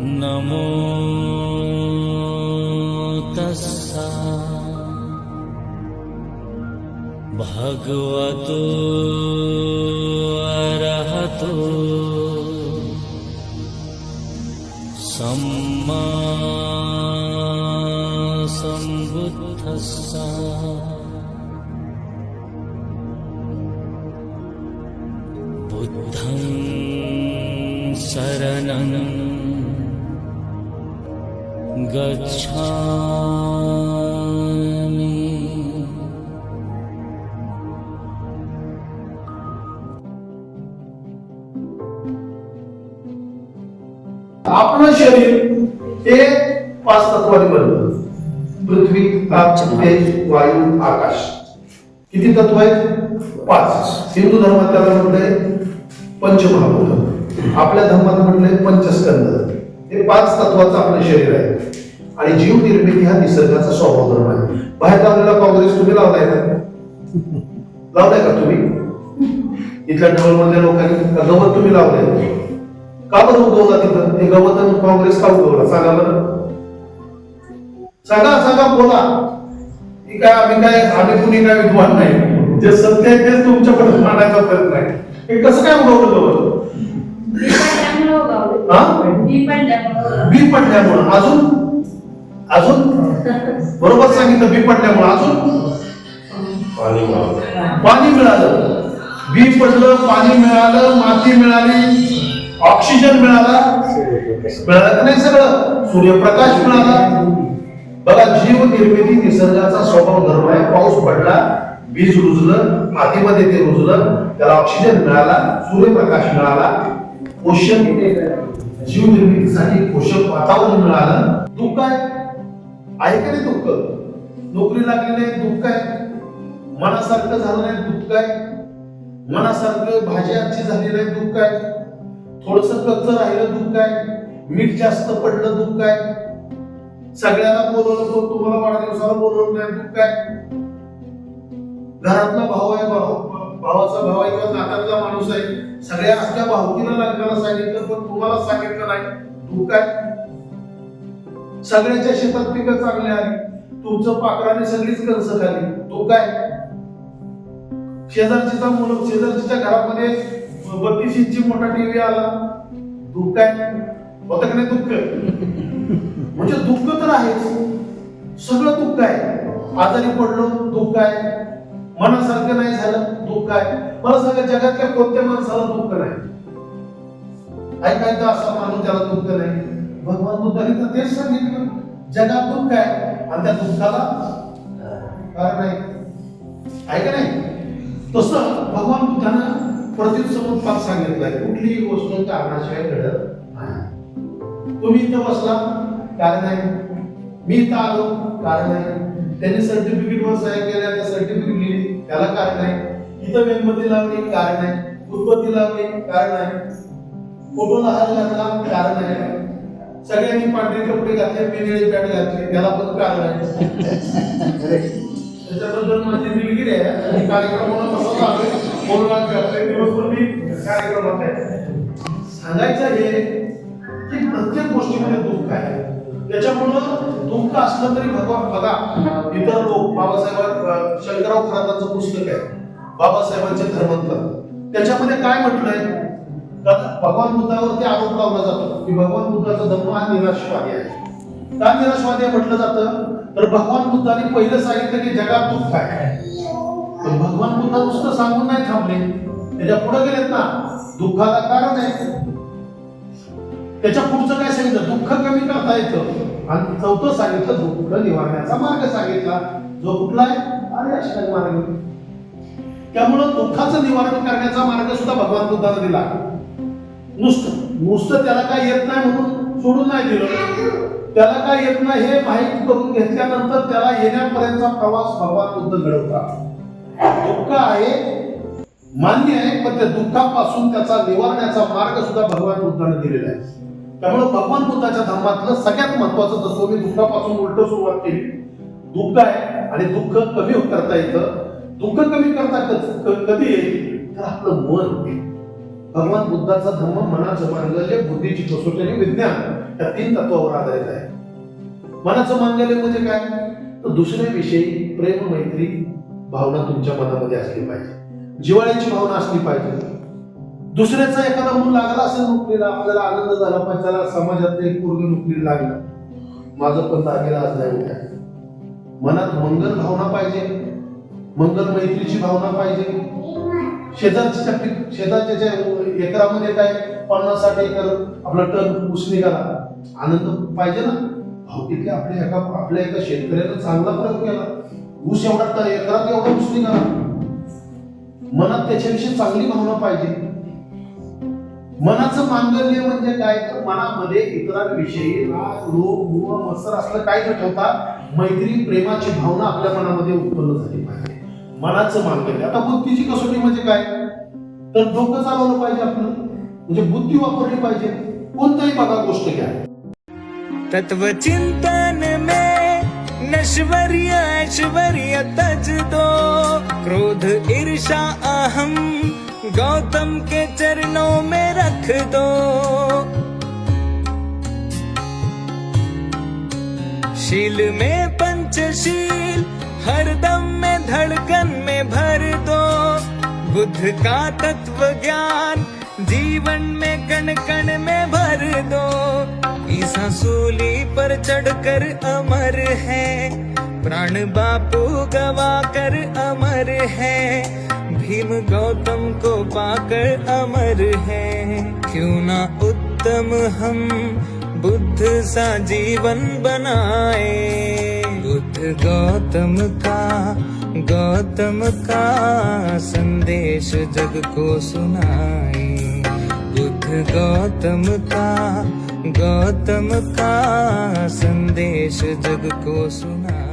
नमो तस्सा। भगवतो अरहतो। सम्मा सम्बुद्धस्सा। बुद्धं शरणं गच्छामि। आपलं शरीर हे पाच तत्वाने बनलं पृथ्वी तेज वायू आकाश. किती तत्व आहेत? पाच. हिंदू धर्मात त्याला म्हटलंय पंचमहाभूत. आपल्या धर्मात म्हटलंय पंचस्कंद. हे पाच तत्वाचं आपलं शरीर आहे. आणि जीव निर्मिती हा निसर्गाचा स्वभाव धर्म आहे. बाहेर लावलेला काँग्रेस तुम्ही लावलाय का लावलाय का तुम्ही? इथल्या डबल मधल्या लोकांनी गवत तुम्ही लावलंय? का बरं उगवला तिथं? हे गवत काँग्रेस का उगवला? सांगा बरं. सांगा सांगा बोला. की काय आम्ही काय आम्ही कुणी काय विद्वान नाही. जे सत्य आहे तेच तुमच्याकडे मांडायचा प्रयत्न आहे. हे कसं काय उगवलं गवत? बी पडल्यामुळं. अजून? अजून? बरोबर सांगितलं बी पडल्यामुळं. अजून? पाणी मिळालं. बी पडलं पाणी मिळालं माती मिळाली ऑक्सिजन मिळाला. मिळालं नाही सगळं? सूर्यप्रकाश मिळाला. बघा जीव निर्मिती निसर्गाचा स्वभाव धर्म आहे. पाऊस पडला बीज रुजलं मातीमध्ये ते रुजलं त्याला ऑक्सिजन मिळाला सूर्यप्रकाश मिळाला. पोषण जीव निर्मितीसाठी पोषक वातावरण मिळालं. दुःख आहे. आहे का नाही दुःख? नोकरी लागली नाही दुःख आहे. मनासारखं झालं नाही दुःख आहे. मनासारखं भाजी आजची झाली नाही दुःख आहे. थोडस कच्च राहिलं दुःख आहे. मीठ जास्त पडलं दुःख आहे. सगळ्यांना बोलवलं पण तुम्हाला वाढदिवसाला बोलवलं नाही दुःख आहे. घरातला भाव आहे भाऊ भावाचा भाव आहे किंवा नातातला माणूस आहे. सगळ्या आपल्या भाऊकीला लग्नाला सांगितलं पण तुम्हाला सांगितलं नाही. तू काय सगळ्याच्या शेतात पिकं चांगली आली. तुमचं पाकराने सगळीच कणस खाली. दुःख काय शेजारचीचा मुलं शेजारचीच्या घरामध्ये बत्तीस इंची मोठा टीव्ही आला. दुःख काय होत का नाही दुःख म्हणजे दुःख तर आहेच. सगळं दुःख आहे. आजारी पडलो दुःख आहे. मनासारखं नाही झालं. दुःख आहे. मला सांगा जगातल्या कोणत्या माणसाला दुःख नाही? ऐकायचं असा माणूस त्याला दुःख नाही. भगवान बुद्धाने तर तेच सांगितलं. जगात दुःख आहे आणि त्या दुःखाला कारण नाही. आहे का नाही? तसं भगवान बुद्धानं प्रतिसमुत्पाद सांगितलंय कुठलीही गोष्ट कारणाशिवाय घडत नाही. तुम्ही इथं बसला कारण आहे मी इथं आलो कारण आहे त्यांनी सर्टिफिकेट वर सह्या केल्या त्या सर्टिफिकेट लिहिली त्याला कारण आहे इथं मेणबत्ती लावली कारण आहे. उत्पत्ती लावणे कारण आहे. फोटोला हार घातला कारण आहे. सगळ्यांनी पांढरे कपडे घातले मी पॅट घातले घातली त्याला पण कारण आहे. त्याच्याबद्दल माझी दिलगिरी आहे. आणि कार्यक्रम म्हणून कसा चालू आहे दिवसभर मी कार्यक्रमात आहे. सांगायचं हे की प्रत्येक गोष्टीमध्ये दुःख आहे. त्याच्यामुळं दुःख असलं तरी भगवान बघा इतर लोक बाबासाहेब शंकरराव खरातांचं पुस्तक आहे. बाबासाहेबांचे धर्मांतर त्याच्यामध्ये काय म्हटलंय? भगवान बुद्धावरती आरोप लावला जातो की भगवान बुद्धाचा धर्म हा निराशवादी आहे. का निराशवादी म्हटलं जातं? तर भगवान बुद्धाने पहिलं सांगितलं की जगात दुःख आहे. पण भगवान बुद्ध नुसतं सांगून नाही थांबले. त्याच्या पुढे गेलेत ना दुःखाला कारण आहे. त्याच्या पुढचं काय सांगितलं? दुःख कमी करता येतं. आणि चौथं सांगितलं दुःख निवारण्याचा मार्ग सांगितला. जो कुठला आहे? अरे अष्टांग मार्ग. त्यामुळं दुःखाचं निवारण करण्याचा मार्ग सुद्धा भगवान बुद्धाने दिला. नुसतं नुसतं त्याला काय येत नाही म्हणून सोडून नाही दिलं. त्याला काय येत नाही हे माहीत करून घेतल्यानंतर त्याला येण्यापर्यंतचा प्रवास भगवान बुद्ध घडवतात. दुःख आहे मान्य आहे पण त्या दुःखापासून त्याचा निवारण्याचा मार्ग सुद्धा भगवान बुद्धाने दिलेला आहे. त्यामुळे भगवान बुद्धाच्या धर्मातलं सगळ्यात महत्वाचं तत्व मी दुःखापासून उलट सुरुवात केली दुःख आहे आणि दुःख कमी करता येतं. दुःख कमी करता क- कधी येईल? तर आपलं मन भगवान बुद्धाचा धर्म मनाचं मांगल्य बुद्धीची कसोटी आणि विज्ञान या तीन तत्वावर आधारित आहे. मनाचं मांगल्य म्हणजे काय? तर दुसऱ्याविषयी प्रेम मैत्री भावना तुमच्या मनामध्ये असली पाहिजे. जिवाळ्याची भावना असली पाहिजे. दुसऱ्याचा एखादा मूल लागला असेल नोकरीला आपल्याला आनंद झाला पण त्याला समाजातले एक पूर्ण नुकली लागला. माझं पण लागेल आज नाही उद्या मनात मंगल भावना पाहिजे. मंगल मैत्रीची भावना पाहिजे. शेजारच्या शेजारच्या ज्या एकरामध्ये काय पन्नास साठ एकर आपला टन ऊस निघाला आनंद पाहिजे ना? भावकीतले आपल्या एका आपल्या एका शेतकऱ्यानं चांगला प्रयोग केला. ऊस एवढा टन एकरात एवढा ऊस निघाला. मनात त्याच्याविषयी चांगली भावना पाहिजे. मनाचं मांगल्य म्हणजे काय? तर मनामध्ये इतरांविषयी राग रोग मोह मत्सर असलं काय न ठेवता मैत्री प्रेमाची भावना आपल्या मनामध्ये उत्पन्न झाली पाहिजे. मनाचं मांगल्य आता बुद्धीची कसोटी म्हणजे काय? तर डोकं चालवलं पाहिजे आपलं. म्हणजे बुद्धी वापरली पाहिजे. कोणताही बघा गोष्ट घ्या. तत्व चिंतन में नश्वर्य ऐश्वर्य तज दो। क्रोध ईर्षा अहम गौतम के चरणों में रख दो। शील में पंचशील हरदम में धड़कन में भर दो। बुद्ध का तत्व ज्ञान जीवन में कण कण में भर दो। ईसा सूली पर चढ़कर अमर है। प्राण बापू गवा कर अमर है। भीम गौतम को पाकर अमर है। क्यों ना उत्तम हम बुद्ध सा जीवन बनाए। बुद्ध गौतम का गौतम का संदेश जग को सुनाए बुद्ध गौतम का गौतम का संदेश जग को सुनाए